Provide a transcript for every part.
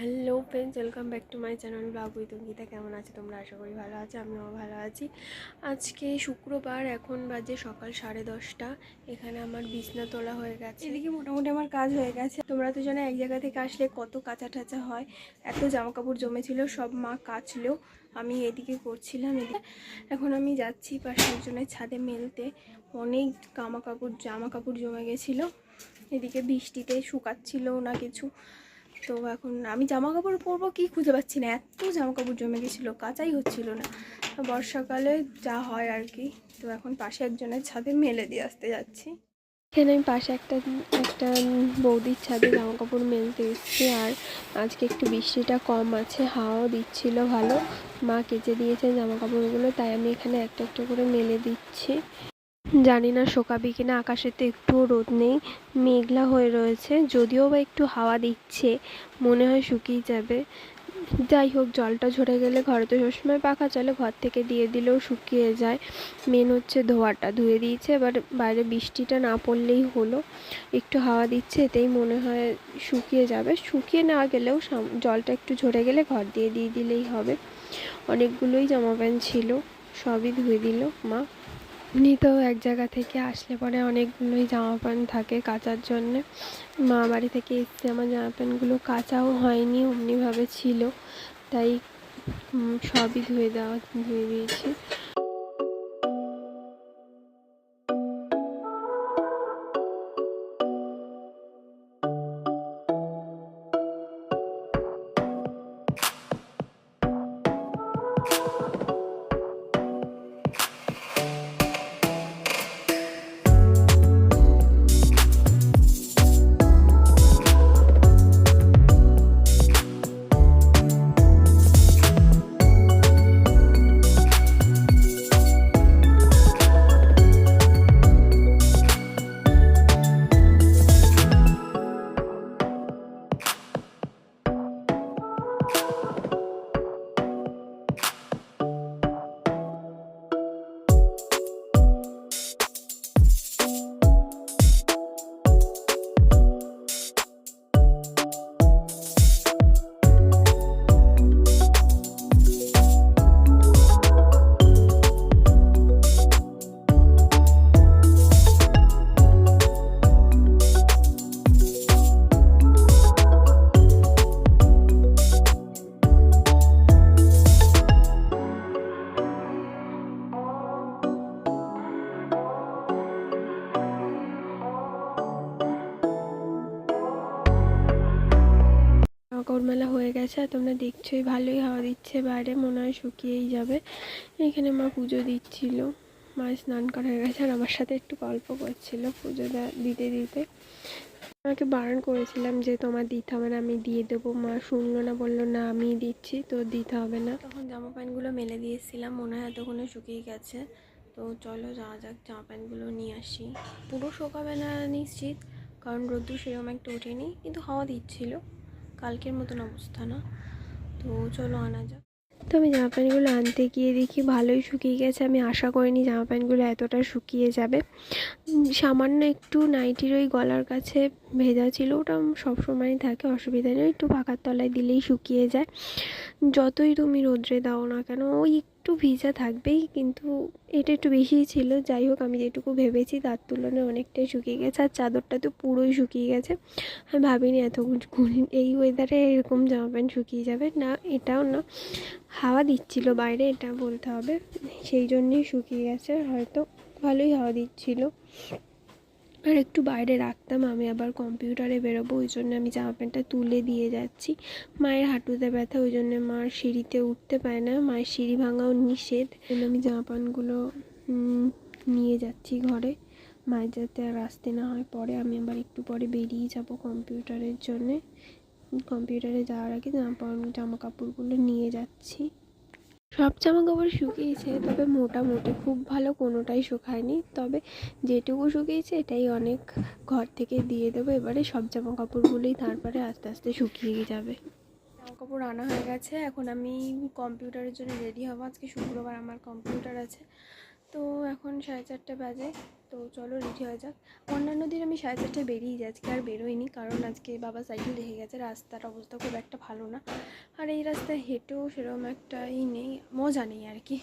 Hello friends welcome back to my channel vlog with Ankita কেমন আছে তোমরা? আশা করি ভালো আছো, আমিও ভালো আছি। আজকে শুক্রবার, এখন বাজে সকাল সাড়ে দশটা। এখানে আমার বিছনা তোলা হয়ে গেছে। এদিকে মোটামুটি আমার কাজ হয়ে গেছে। তোমরা তো জানো এক জায়গা থেকে আসলে কত কাঁচা টাচা হয়, এত জামা কাপড় জমেছিল, সব মা কাচলেও আমি এদিকে করছিলাম এখন আমি যাচ্ছি পাশে একজনের ছাদে মেলতে। অনেক জামা কাপড় জামা কাপড় জমে গেছিল। এদিকে বৃষ্টিতে শুকাচ্ছিল না কিছু। তো এখন আমি জামা কাপড় পরবো, কি খুঁজে পাচ্ছি না? এত জামা কাপড় জমে গেছিল, কাচাই হচ্ছিল না। বর্ষাকালে যা হয় আর কি। তো এখন পাশে একজনের ছাদে মেলে দিয়ে আসতে যাচ্ছি। এখানে আমি পাশে একটা একটা বৌদির ছাদে জামা কাপড় মেলতে এসেছি আর আজকে একটু বৃষ্টিটা কম আছে, হাওয়াও দিচ্ছিল ভালো। মা কেচে দিয়েছে জামা কাপড়গুলো তাই আমি এখানে একটা একটা করে মেলে দিচ্ছি। জানি না শোকাবে কিনা আকাশেতে একটুও রোদ নেই, মেঘলা হয়ে রয়েছে, যদিও বা একটু হাওয়া দিচ্ছে, মনে হয় শুকিয়ে যাবে। যাই হোক, জলটা ঝরে গেলে ঘরে তো সবসময় পাখা চলে, ঘর থেকে দিয়ে দিলেও শুকিয়ে যায়। মেন হচ্ছে ধোয়াটা ধুয়ে দিয়েছে, এবার বাইরে বৃষ্টিটা না পড়লেই হলো। একটু হাওয়া দিচ্ছে, এতেই মনে হয় শুকিয়ে যাবে। শুকিয়ে না গেলেও জলটা একটু ঝরে গেলে ঘর দিয়ে দিয়ে দিলেই হবে। অনেকগুলোই জামা প্যান্ট ছিল, সবই ধুয়ে দিল মা। এমনি তো এক জায়গা থেকে আসলে পরে অনেকগুলোই জামা প্যান্ট থাকে কাচার জন্যে। মা বাড়ি থেকে এসছে, আমার জামা প্যান্টগুলো কাচাও হয়নি, অমনিভাবে ছিল। তাই সবই ধুয়ে দেওয়া, ধুয়ে দিয়েছি। আর তোমরা দেখছোই, ভালোই হাওয়া দিচ্ছে, বাইরে মনে হয় শুকিয়েই যাবে। এখানে মা পুজো দিচ্ছিল। মা স্নান করা হয়ে গেছে আর আমার সাথে একটু গল্প করছিল পুজো দিতে দিতে। আমাকে বারণ করেছিলাম যে তোমার দিতে হবে না, আমি দিয়ে দেবো। মা শুনলো না, বলল, না আমি দিচ্ছি, তো দিতে হবে না। তখন জামা প্যান্টগুলো মেলে দিয়েছিলাম, মনে হয় এতক্ষণে শুকিয়ে গেছে। তো চলো, যাওয়া যাক, জামা প্যান্টগুলো নিয়ে আসি। পুরো শোকাবে না নিশ্চিত, কারণ রোদ্দুর সেরকম একটা ওঠেনি, কিন্তু হাওয়া দিচ্ছিল। কালকের মতন অবস্থা না। তো চলো আনা যাক। তো আমি জামা প্যান্টগুলো আনতে গিয়ে দেখি ভালোই শুকিয়ে গেছে। আমি আশা করিনি জামা প্যান্টগুলো এতটা শুকিয়ে যাবে। সামান্য একটু নাইটির ওই গলার কাছে ভেজা ছিল, ওটা সবসময়ই থাকে, অসুবিধা নেই। একটু পাখার তলায় দিলেই শুকিয়ে যায়। যতই তুমি রোদ্রে দাও না কেন, ওই একটু ভিজা থাকবেই, কিন্তু এটা একটু বেশিই ছিল। যাই হোক, আমি যেটুকু ভেবেছি তার তুলনায় অনেকটাই শুকিয়ে গেছে, আর চাদরটা তো পুরোই শুকিয়ে গেছে। আমি ভাবিনি এত এই ওয়েদারে এরকম জামা প্যান্ট শুকিয়ে যাবে। না, এটাও না। হাওয়া দিচ্ছিল বাইরে, এটা বলতে হবে। সেই জন্যেই শুকিয়ে গেছে, হয়তো ভালোই হাওয়া দিচ্ছিল। আর একটু বাইরে রাখতাম, আমি আবার কম্পিউটারে বেরোবো, ওই জন্য আমি জামা প্যান্টটা তুলে দিয়ে যাচ্ছি। মায়ের হাঁটুতে ব্যথা, ওই জন্য মার সিঁড়িতে উঠতে পারে না, মায়ের সিঁড়ি ভাঙাও নিষেধ। আমি জামা প্যান্টগুলো নিয়ে যাচ্ছি ঘরে। মায়ের যাতে আর আসতে না হয় পরে, আমি আবার একটু পরে বেরিয়ে যাব কম্পিউটারের জন্যে। কম্পিউটারে যাওয়ার আগে জামা জামা কাপড়গুলো নিয়ে যাচ্ছি। সব জামা কাপড় শুকিয়েছে, তবে মোটামুটি খুব ভালো কোনোটাই শুকায়নি। তবে যেটুকু শুকিয়েছে এটাই অনেক ঘর থেকে দিয়ে দেবো, এবারে সব জামা কাপড়গুলোই তারপরে আস্তে আস্তে শুকিয়ে যাবে। জামা কাপড় আনা হয়ে গেছে, এখন আমি কম্পিউটারের জন্য রেডি হব। আজকে শুক্রবার আমার কম্পিউটার আছে, তো এখন সাড়ে চারটে বাজে। তো চলো রেডি হয়ে যাক। অন্যান্য দিন আমি সাড়ে চারটায় বেরিয়ে যাই, আজকে আর বেরোইনি, কারণ আজকে বাবা সাইকেল রেখে গেছে, রাস্তার অবস্থা খুব একটা ভালো না। আর এই রাস্তায় হেঁটেও সেরকম একটা ই নেই, মজা নেই আর কি।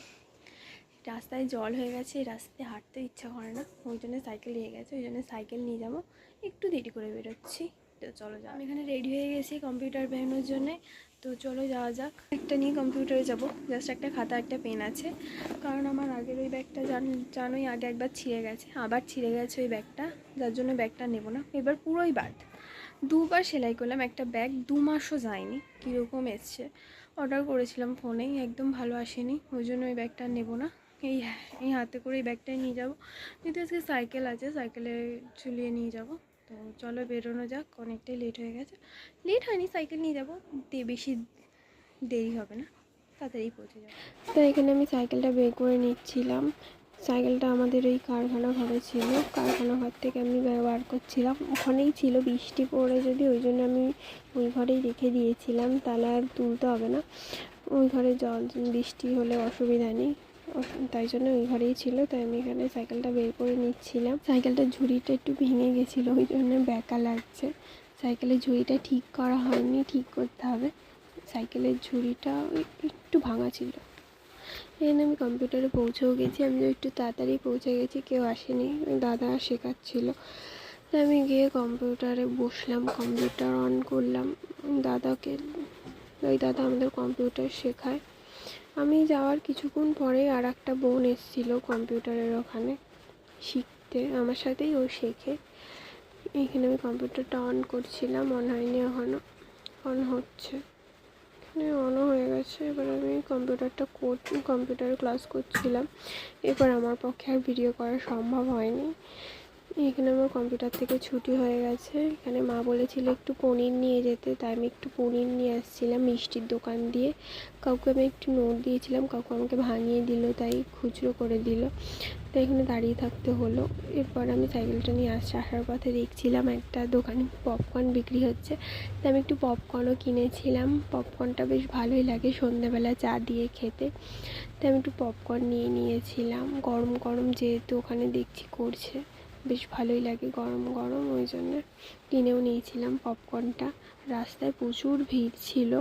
রাস্তায় জল হয়ে গেছে রাস্তায় হাঁটতে ইচ্ছা করে না, ওই জন্য সাইকেল নিয়ে গেছে, ওই জন্য সাইকেল নিয়ে যাব। একটু দেরি করে বেরোচ্ছি, তো চলো যাও এখানে রেডি হয়ে গেছি কম্পিউটার বেরোনোর জন্যে। তো চলো যাওয়া যাক। একটা নিয়ে কম্পিউটারে যাব। জাস্ট একটা খাতা, একটা পেন আছে। কারণ আমার আগের ওই ব্যাগটা জান, জানোই আগে একবার ছিঁড়ে গেছে। আবার ছিঁড়ে গেছে ওই ব্যাগটা যার জন্য ব্যাগটা নেব না। এবার পুরোই বাদ। দুবার সেলাই করলাম। একটা ব্যাগ দু মাসও যায়নি। কীরকম এসছে। অর্ডার করেছিলাম ফোনেই একদম ভালো আসেনি। ওই জন্য ওই ব্যাগটা নেব না। এই এই হাতে করে এই ব্যাগটাই নিয়ে যাব। কিন্তু আজকে সাইকেল আছে সাইকেলে ঝুলিয়ে নিয়ে যাব। তো চলো বেরোনো যাক, অনেকটাই লেট হয়ে গেছে। লেট হয়নি সাইকেল নিয়ে যাব। বেশি দেরি হবে না। তাড়াতাড়ি পৌঁছে যাব। তো এখানে আমি সাইকেলটা বের করে নিচ্ছিলাম। সাইকেলটা আমাদের ওই কারখানা ঘরে ছিল। কারখানা ঘর থেকে আমি ব্যবহার করছিলাম। ওখানেই ছিল বৃষ্টি পড়ে যদি, ওই জন্য আমি ওই ঘরেই রেখে দিয়েছিলাম। তাহলে আর তুলতে হবে না। ওই ঘরে জল বৃষ্টি হলে অসুবিধা নেই। তাই জন্য ওই ঘরেই ছিল, তাই আমি এখানে সাইকেলটা বের করে নিচ্ছিলাম। সাইকেলটার ঝুড়িটা একটু ভেঙে গেছিল, ওই জন্য ব্যাকা লাগছে। সাইকেলের ঝুড়িটা ঠিক করা হয়নি, ঠিক করতে হবে। সাইকেলের ঝুড়িটা একটু ভাঙা ছিল। এখানে আমি কম্পিউটারে পৌঁছেও গেছি। আমি একটু তাড়াতাড়ি পৌঁছে গেছি, কেউ আসেনি, দাদা শেখাচ্ছিল। তাই আমি গিয়ে কম্পিউটারে বসলাম, কম্পিউটার অন করলাম। দাদাকে, ওই দাদা আমাদের কম্পিউটার শেখায়। আমি যাওয়ার কিছুক্ষণ পরে আর একটা বোন এসেছিল কম্পিউটারের ওখানে শিখতে, আমার সাথেই ও শেখে। এখানে আমি কম্পিউটারটা অন করছিলাম অন হয়নি এখনও অন হচ্ছে। এখানে অনও হয়ে গেছে, এবার আমি কম্পিউটারটা কর কম্পিউটারে ক্লাস করছিলাম। এবার আমার পক্ষে আর ভিডিও করা সম্ভব হয়নি। এখানে আমার কম্পিউটার থেকে ছুটি হয়ে গেছে। এখানে মা বলেছিল একটু পনির নিয়ে যেতে, তাই আমি একটু পনির নিয়ে আসছিলাম মিষ্টির দোকান দিয়ে। কাউকে আমি একটু নোট দিয়েছিলাম, কাউকে আমাকে ভাঙিয়ে দিল, তাই খুচরো করে দিল। তাই এখানে দাঁড়িয়ে থাকতে হলো। এরপর আমি সাইকেলটা নিয়ে আসছি আসার পথে দেখছিলাম একটা দোকানে পপকর্ন বিক্রি হচ্ছে। তাই আমি একটু পপকর্নও কিনেছিলাম। পপকর্নটা বেশ ভালোই লাগে সন্ধ্যেবেলা চা দিয়ে খেতে। তাই আমি একটু পপকর্ন নিয়ে নিয়েছিলাম। গরম গরম যেহেতু ওখানে দেখছি করছে। বেশ ভালোই লাগে গরম গরম, ওই জন্য কিনেও নিয়েছিলাম পপকর্নটা রাস্তায় প্রচুর ভিড় ছিল,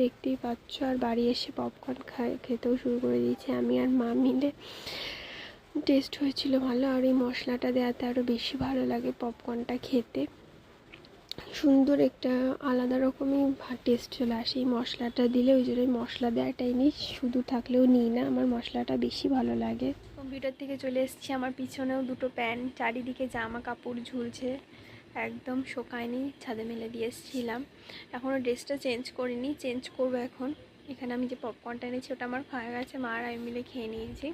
দেখতেই পাচ্ছ। আর বাড়ি এসে পপকর্ন খাই খেতেও শুরু করে দিয়েছি। আমি আর মা মিলে টেস্ট হয়েছিল ভালো। আর এই মশলাটা দেওয়াতে আরও বেশি ভালো লাগে পপকর্নটা খেতে। সুন্দর একটা আলাদা রকমই টেস্ট চলে আসে। এই মশলাটা দিলে ওই জন্য মশলা দেওয়াটাই নিই, শুধু থাকলেও নিই না, আমার মশলাটা বেশি ভালো লাগে। কম্পিউটার থেকে চলে এসেছি, আমার পিছনেও দুটো প্যান্ট, চারিদিকে জামা কাপড় ঝুলছে, একদম শোকায়নি, ছাদে মেলে দিয়ে এসেছিলাম। এখনও ড্রেসটা চেঞ্জ করিনি, চেঞ্জ করব এখন। এখানে আমি যে পপকর্নটা এনেছি, ওটা আমার খাওয়া গেছে, মা আর আমি মিলে খেয়ে নিয়েছি।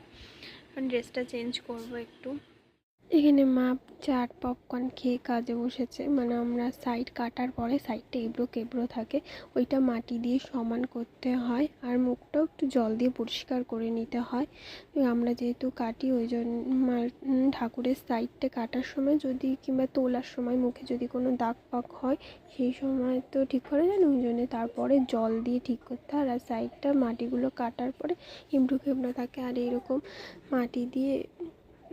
এখন ড্রেসটা চেঞ্জ করব একটু। এখানে মা চাট পপকর্ন খেয়ে কাজে বসেছে। মানে আমরা সাইড কাটার পরে সাইডটা এবড়ো কেবড়ো থাকে, ওইটা মাটি দিয়ে সমান করতে হয় আর মুখটাও একটু জল দিয়ে পরিষ্কার করে নিতে হয়। আমরা যেহেতু কাটি, ওই জন্য ঠাকুরের সাইডটা কাটার সময় যদি কিংবা তোলার সময় মুখে যদি কোনো দাগ পাক হয়, সেই সময় তো ঠিক করা যায় না ওই জন্য। তারপরে জল দিয়ে ঠিক করতে হয় আর সাইডটা মাটিগুলো কাটার পরে এবড়ো খেবড়ো থাকে আর এরকম মাটি দিয়ে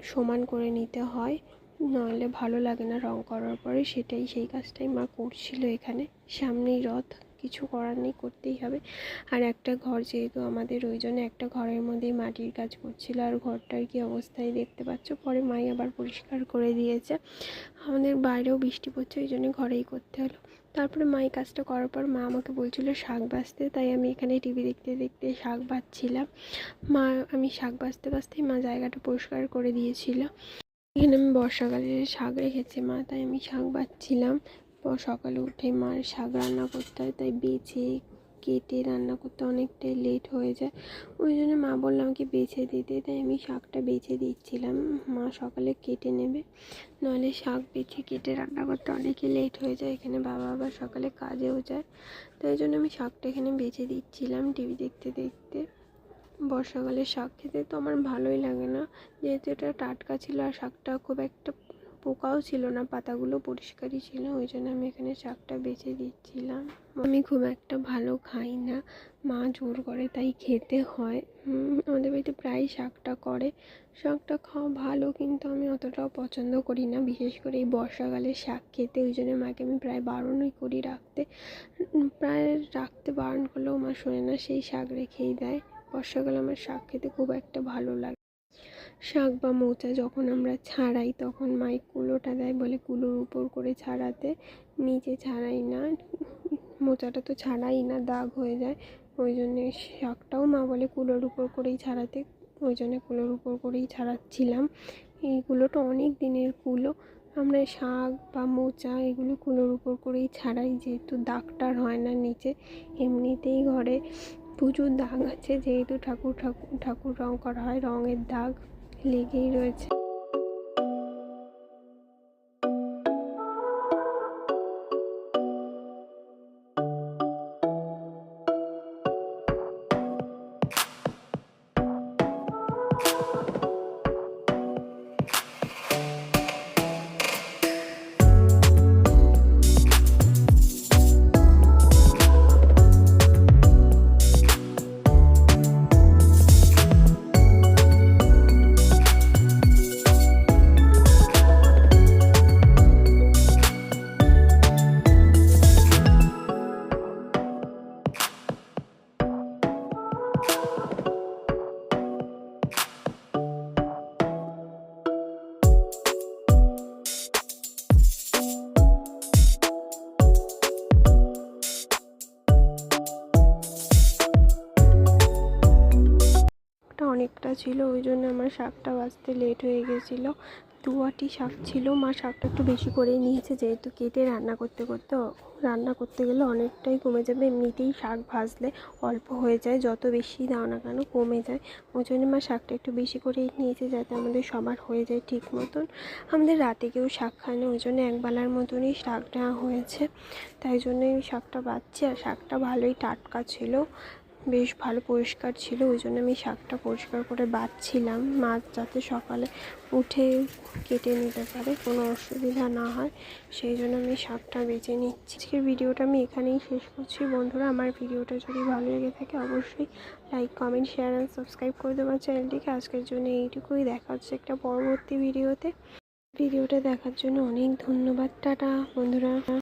সমান করে নিতে হয় নইলে ভালো লাগে না রং করার পরে, সেটাই সেই কাজটাই মা করছিল এখানে। সামনেই রথ। কিছু করার নেই, করতেই হবে। আর একটা ঘর যেহেতু আমাদের ওই জন্য একটা ঘরের মধ্যেই মাটির কাজ করছিল। আর ঘরটার কি অবস্থায় দেখতে পাচ্ছ? পরে মাই আবার পরিষ্কার করে দিয়েছে। আমাদের বাইরেও বৃষ্টি পড়ছে ওই জন্য ঘরেই করতে হলো। তারপরে মা এই কাজটা করার পর মা আমাকে বলছিল শাক বাছতে তাই আমি এখানে টিভি দেখতে দেখতে শাক বাছছিলাম মা, আমি শাক বাছতে বাছতেই মা জায়গাটা পরিষ্কার করে দিয়েছিল। এখানে আমি বর্ষাকালে শাক রেখেছি মা, তাই আমি শাক বাছছিলাম পর সকালে উঠে মার শাক রান্না করতে হয়, তাই বেছে কেটে রান্না করতে অনেকটাই লেট হয়ে যায়। ওই জন্য মা বলল আমাকে বেছে দিতে, তাই আমি শাকটা বেছে দিচ্ছিলাম। মা সকালে কেটে নেবে নাহলে শাক বেছে কেটে রান্না করতে অনেকই লেট হয়ে যায়, এখানে বাবা আবার সকালে কাজেও যায়। তাই জন্য আমি শাকটা এখানে বেছে দিচ্ছিলাম টিভি দেখতে দেখতে। বর্ষাকালে শাক খেতে তো আমার ভালোই লাগে না, যেহেতু এটা টাটকা ছিল আর শাকটা খুব একটা পোকাও ছিল না, পাতাগুলো পরিষ্কারই ছিল, ওই জন্য আমি এখানে শাকটা বেছে দিচ্ছিলাম। আমি খুব একটা ভালো খাই না, মা জোর করে তাই খেতে হয়। আমাদের বাড়িতে প্রায় শাকটা করে। শাকটা খাওয়া ভালো, কিন্তু আমি অতটাও পছন্দ করি না, বিশেষ করে এই বর্ষাকালে শাক খেতে, ওই জন্য মাকে আমি প্রায় বারণই করি রাখতে। প্রায় রাখতে বারণ করলেও মা শোনে না, সেই শাক রেখেই দেয়। বর্ষাকালে আমার শাক খেতে খুব একটা ভালো লাগে শাক বা মোচা যখন আমরা ছাড়াই, তখন মাই কুলোটা দেয় বলে কুলোর উপর করে ছাড়াতে, নিচে ছাড়াই না মোচাটা তো ছাড়াই না, দাগ হয়ে যায়। ওই জন্যে শাকটাও মা বলে কুলোর উপর করেই ছাড়াতে, ওই জন্য কুলোর উপর করেই ছাড়াচ্ছিলাম। এইগুলোটা অনেক দিনের কুলো। আমরা শাক বা মোচা এগুলো কুলোর উপর করেই ছাড়াই, যেহেতু দাগটার হয় না নিচে। এমনিতেই ঘরে প্রচুর দাগ আছে, যেহেতু ঠাকুর ঠাকুর ঠাকুর রং করা হয় রঙের দাগ। লেগেই রয়েছে। ছিল, ওই জন্য আমার শাকটা বাঁচতে লেট হয়ে গেছিল। দুয়াটি শাক ছিল, মা শাকটা একটু বেশি করেই নিয়েছে, যেহেতু কেটে রান্না করতে করতে রান্না করতে গেলে অনেকটাই কমে যাবে। এমনিতেই শাক ভাজলে অল্প হয়ে যায়, যত বেশি দাও না কেন কমে যায়। ওই জন্য মা শাকটা একটু বেশি করেই নিয়েছে, যাতে আমাদের সবার হয়ে যায় ঠিক মতন। আমাদের রাতে কেউ শাক খায় না, ওই জন্য একবেলার মতনই শাক নেওয়া হয়েছে। তাই জন্যই শাকটা বাচ্ছি আর শাকটা ভালোই টাটকা ছিল। বেশ ভালো পরিষ্কার ছিল, ওই জন্য আমি শাকটা পরিষ্কার করে বাছছিলাম মাছ যাতে সকালে উঠে কেটে নিতে পারে, কোনো অসুবিধা না হয়, সেই জন্য আমি শাকটা বেছে নিচ্ছি। আজকের ভিডিওটা আমি এখানেই শেষ করছি। বন্ধুরা, আমার ভিডিওটা যদি ভালো লেগে থাকে, অবশ্যই like comment share and subscribe করে দেবো চ্যানেলটিকে। আজকের জন্য এইটুকুই। দেখা হচ্ছে একটা পরবর্তী ভিডিওতে। ভিডিওটা দেখার জন্য অনেক ধন্যবাদ। টাটা, বন্ধুরা।